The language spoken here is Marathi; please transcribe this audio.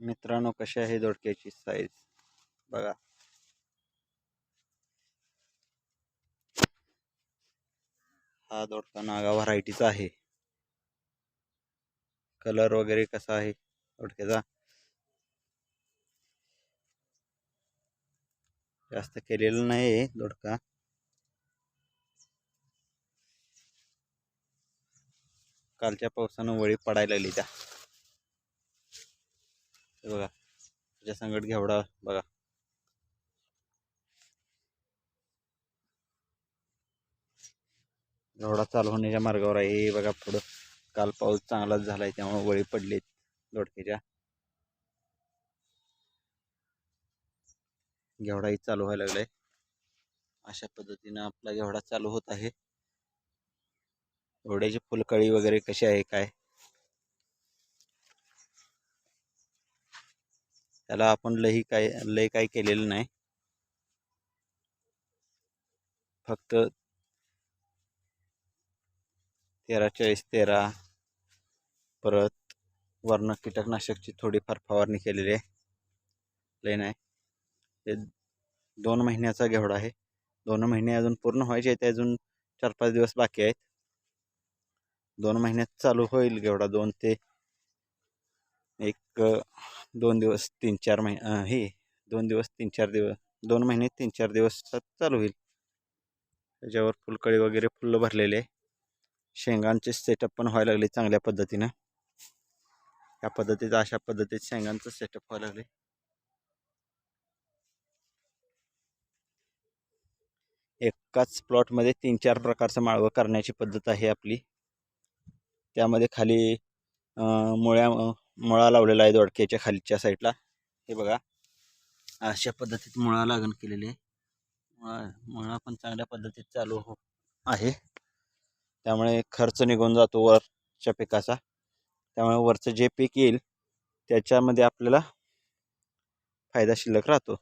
मित्रांनो कशी आहे दोडक्याची साईज बघा. हा दोडका नागा व्हरायटीचा आहे. कलर वगैरे कसा आहे दोडक्याचा? जास्त केलेला नाही आहे दोडका. कालच्या पावसानं वळी पडायला लागली त्या. हे बघा. त्याच्या संकट घेवडा बघा. घेवडा चालू होण्याच्या मार्गावर आहे. हे बघा पुढं. काल पाऊस चांगलाच झालाय त्यामुळे वळी पडलीत दोडक्याच्या घेवडाही चालू व्हायला लागलाय. अशा पद्धतीनं आपला घेवडा चालू होत आहे. घोड्याची फुलकळी वगैरे कशी आहे काय? त्याला आपण लई काय लय काय केलेलं नाही. फक्त तेरा चाळीस तेरा परत वर्ण कीटकनाशकची थोडीफार फवारणी केलेली आहे. लय नाही. ते दोन महिन्याचा घेवडा आहे. दोन महिने अजून पूर्ण व्हायचे ते अजून चार पाच दिवस बाकी आहेत. दोन महिन्यात चालू होईल घेवडा दोन ते एक दोन दिवस तीन चार महिने हे दोन दिवस तीन चार दिवस दोन महिने तीन चार दिवसात चालू होईल. त्याच्यावर फुलकळी वगैरे फुलं भरलेले आहे. शेंगांचे सेटअप पण व्हायला लागले चांगल्या पद्धतीनं. या पद्धतीचं अशा पद्धतीत शेंगांचं सेटअप व्हायला लागले. एकाच प्लॉटमध्ये तीन चार प्रकारचं माळवं करण्याची पद्धत आहे आपली. त्यामध्ये खाली मुळ्या मुळा लावलेला आहे दोडक्याच्या खालच्या साईडला हे बघा. अशा पद्धतीत मुळा लागण केलेली आहे. मुळा मुळा पण चांगल्या पद्धतीत चालू हो आहे. त्यामुळे खर्च निघून जातो वरच्या पिकाचा. त्यामुळे वरचं जे पीक येईल त्याच्यामध्ये आपल्याला फायदा शिल्लक राहतो.